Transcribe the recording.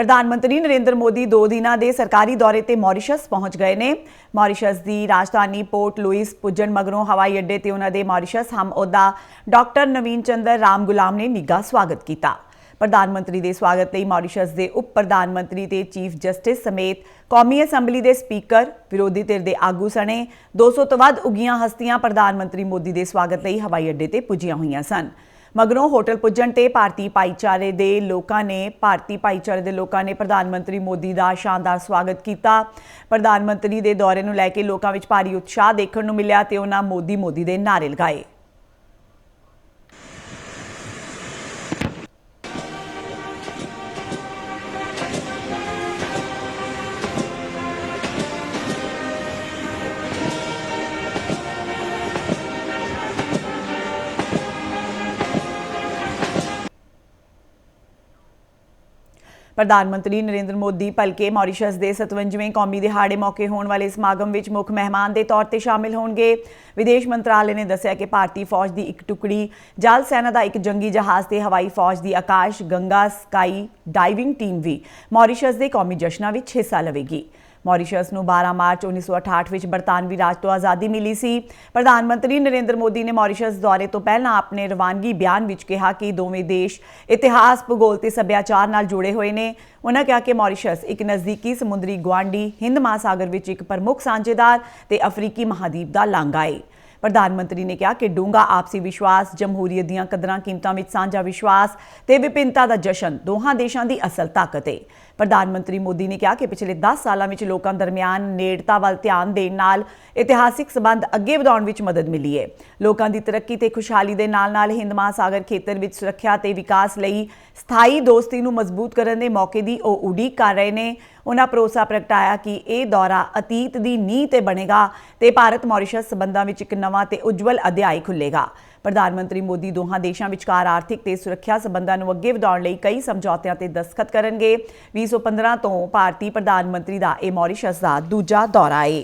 ਪ੍ਰਧਾਨ ਮੰਤਰੀ ਨਰਿੰਦਰ ਮੋਦੀ ਦੋ ਦਿਨਾਂ ਦੇ ਸਰਕਾਰੀ ਦੌਰੇ ਤੇ ਮੌਰੀਸ਼ਸ ਪਹੁੰਚ ਗਏ ਨੇ। ਮੌਰੀਸ਼ਸ ਦੀ ਰਾਜਧਾਨੀ ਪੋਰਟ ਲੂਇਸ ਪੁੱਜਣ ਮਗਰੋਂ ਹਵਾਈ ਅੱਡੇ ਤੇ ਉਹਨਾਂ ਦੇ ਮੌਰੀਸ਼ਸ ਹਮ ਅਹੁਦਾ ਡਾਕਟਰ ਨਵੀਨ ਚੰਦਰ ਰਾਮ ਗੁਲਾਮ ਨੇ ਨਿੱਘਾ ਸਵਾਗਤ ਕੀਤਾ। ਪ੍ਰਧਾਨ ਮੰਤਰੀ ਦੇ ਸਵਾਗਤ ਲਈ ਮੌਰੀਸ਼ਸ ਦੇ ਉਪ ਪ੍ਰਧਾਨ ਮੰਤਰੀ ਤੇ ਚੀਫ ਜਸਟਿਸ ਸਮੇਤ ਕੌਮੀ ਅਸੈਂਬਲੀ ਦੇ ਸਪੀਕਰ, ਵਿਰੋਧੀ ਧਿਰ ਦੇ ਆਗੂ ਸਣੇ। 200 ਤੋਂ ਵੱਧ ਉਗੀਆਂ ਹਸਤੀਆਂ ਪ੍ਰਧਾਨ ਮੰਤਰੀ ਮੋਦੀ ਦੇ ਸਵਾਗਤ ਲਈ ਹਵਾਈ ਅੱਡੇ ਤੇ ਪੁੱਜੀਆਂ ਹੋਈਆਂ ਸਨ। ਮਗਰੋਂ ਹੋਟਲ ਪੁੱਜਣ ਤੇ ਭਾਰਤੀ ਭਾਈਚਾਰੇ ਦੇ ਲੋਕਾਂ ਨੇ, ਭਾਰਤੀ ਭਾਈਚਾਰੇ ਦੇ ਲੋਕਾਂ ਨੇ ਪ੍ਰਧਾਨ ਮੰਤਰੀ ਮੋਦੀ ਦਾ ਸ਼ਾਨਦਾਰ ਸਵਾਗਤ ਕੀਤਾ। ਪ੍ਰਧਾਨ ਮੰਤਰੀ ਦੇ ਦੌਰੇ ਨੂੰ ਲੈ ਕੇ ਲੋਕਾਂ ਵਿੱਚ ਭਾਰੀ ਉਤਸ਼ਾਹ ਦੇਖਣ ਨੂੰ ਮਿਲਿਆ ਤੇ ਉਹਨਾਂ ਮੋਦੀ ਮੋਦੀ ਦੇ ਨਾਅਰੇ ਲਗਾਏ। ਪ੍ਰਧਾਨ ਮੰਤਰੀ ਨਰਿੰਦਰ ਮੋਦੀ ਭਲਕੇ ਮੌਰੀਸ਼ਸ ਦੇ 57ਵੇਂ ਕੌਮੀ ਦਿਹਾੜੇ ਮੌਕੇ ਹੋਣ ਵਾਲੇ ਸਮਾਗਮ ਵਿੱਚ ਮੁੱਖ ਮਹਿਮਾਨ ਦੇ ਤੌਰ ਤੇ ਸ਼ਾਮਿਲ ਹੋਣਗੇ। ਵਿਦੇਸ਼ ਮੰਤਰਾਲੇ ਨੇ ਦੱਸਿਆ ਕਿ ਭਾਰਤੀ ਫੌਜ ਦੀ ਇੱਕ ਟੁਕੜੀ, ਜਲ ਸੈਨਾ ਦਾ ਇੱਕ ਜੰਗੀ ਜਹਾਜ਼ ਤੇ ਹਵਾਈ ਫੌਜ ਦੀ Akash, Ganga, sky diving team ਵੀ ਮੌਰੀਸ਼ਸ ਦੇ ਕੌਮੀ ਜਸ਼ਨਾਂ ਵਿੱਚ ਹਿੱਸਾ ਲਵੇਗੀ। ਮੌਰੀਸ਼ਸ ਨੂੰ 12 ਮਾਰਚ 1968 ਵਿੱਚ ਬਰਤਾਨਵੀ ਰਾਜ ਤੋਂ ਆਜ਼ਾਦੀ ਮਿਲੀ ਸੀ। ਪ੍ਰਧਾਨ ਮੰਤਰੀ ਨਰਿੰਦਰ ਮੋਦੀ ਨੇ ਮੌਰੀਸ਼ਸ ਦੌਰੇ ਤੋਂ ਪਹਿਲਾਂ ਆਪਣੇ ਰਵਾਨਗੀ ਬਿਆਨ ਵਿੱਚ ਕਿਹਾ ਕਿ ਦੋਵੇਂ ਦੇਸ਼ ਇਤਿਹਾਸ, ਭੂਗੋਲ ਤੇ ਸੱਭਿਆਚਾਰ ਨਾਲ ਜੁੜੇ ਹੋਏ ਨੇ। ਉਹਨਾਂ ਕਿਹਾ ਕਿ ਮੌਰੀਸ਼ਸ ਇੱਕ ਨਜ਼ਦੀਕੀ ਸਮੁੰਦਰੀ ਗੁਆਂਢੀ ਹਿੰਦ ਮਹਾਸਾਗਰ ਵਿੱਚ ਇੱਕ ਪ੍ਰਮੁੱਖ ਸਾਂਝੇਦਾਰ ਤੇ ਅਫਰੀਕੀ ਮਹਾਦੀਪ ਦਾ ਲਾਂਘਾ ਹੈ ਪ੍ਰਧਾਨ ਮੰਤਰੀ ਨੇ ਕਿਹਾ ਕਿ ਡੂੰਘਾ ਆਪਸੀ ਵਿਸ਼ਵਾਸ, ਜਮਹੂਰੀਅਤ ਦੀਆਂ ਕਦਰਾਂ ਕੀਮਤਾਂ ਵਿੱਚ ਸਾਂਝਾ ਵਿਸ਼ਵਾਸ ਤੇ ਵਿਭਿੰਨਤਾ ਦਾ ਜਸ਼ਨ ਦੋਹਾਂ ਦੇਸ਼ਾਂ ਦੀ ਅਸਲ ਤਾਕਤ ਹੈ ਪ੍ਰਧਾਨ ਮੰਤਰੀ ਮੋਦੀ ਨੇ ਕਿਹਾ ਕਿ ਪਿਛਲੇ 10 ਸਾਲਾਂ ਵਿੱਚ ਲੋਕਾਂ ਦਰਮਿਆਨ ਨੇੜਤਾ ਵੱਲ ਧਿਆਨ ਦੇਣ ਨਾਲ ਇਤਿਹਾਸਿਕ ਸਬੰਧ ਅੱਗੇ ਵਧਾਉਣ ਵਿੱਚ ਮਦਦ ਮਿਲੀ ਹੈ। ਲੋਕਾਂ ਦੀ ਤਰੱਕੀ ਤੇ ਖੁਸ਼ਹਾਲੀ ਦੇ ਨਾਲ-ਨਾਲ ਹਿੰਦ ਮਹਾਸਾਗਰ ਖੇਤਰ ਵਿੱਚ ਸੁਰੱਖਿਆ ਤੇ ਵਿਕਾਸ ਲਈ ਸਥਾਈ ਦੋਸਤੀ ਨੂੰ ਮਜ਼ਬੂਤ ਕਰਨ ਦੇ ਮੌਕੇ ਦੀ ਉਹ ਉਡੀਕ ਕਰ ਰਹੇ ਨੇ। ਉਹਨਾਂ ਭਰੋਸਾ ਪ੍ਰਗਟਾਇਆ ਕਿ ਇਹ ਦੌਰਾ ਅਤੀਤ ਦੀ ਨੀਂਹ ਤੇ ਬਣੇਗਾ ਤੇ ਭਾਰਤ ਮੌਰੀਸ਼ਸ ਸਬੰਧਾਂ ਵਿੱਚ ਇੱਕ ਨਵਾਂ ਤੇ ਉਜਵਲ ਅਧਿਆਇ ਖੁੱਲੇਗਾ ਪ੍ਰਧਾਨ ਮੰਤਰੀ ਮੋਦੀ ਦੋਹਾਂ ਦੇਸ਼ਾਂ ਵਿਚਕਾਰ ਆਰਥਿਕ ਤੇ ਸੁਰੱਖਿਆ ਸਬੰਧਾਂ ਨੂੰ ਅੱਗੇ ਵਧਾਉਣ ਲਈ ਕਈ ਸਮਝੌਤਿਆਂ ਤੇ ਦਸਖਤ ਕਰਨਗੇ। 2015 ਤੋਂ ਭਾਰਤੀ ਪ੍ਰਧਾਨ ਮੰਤਰੀ ਦਾ ਇਹ ਮੌਰੀਸ਼ਸ ਦਾ ਦੂਜਾ ਦੌਰਾ ਹੈ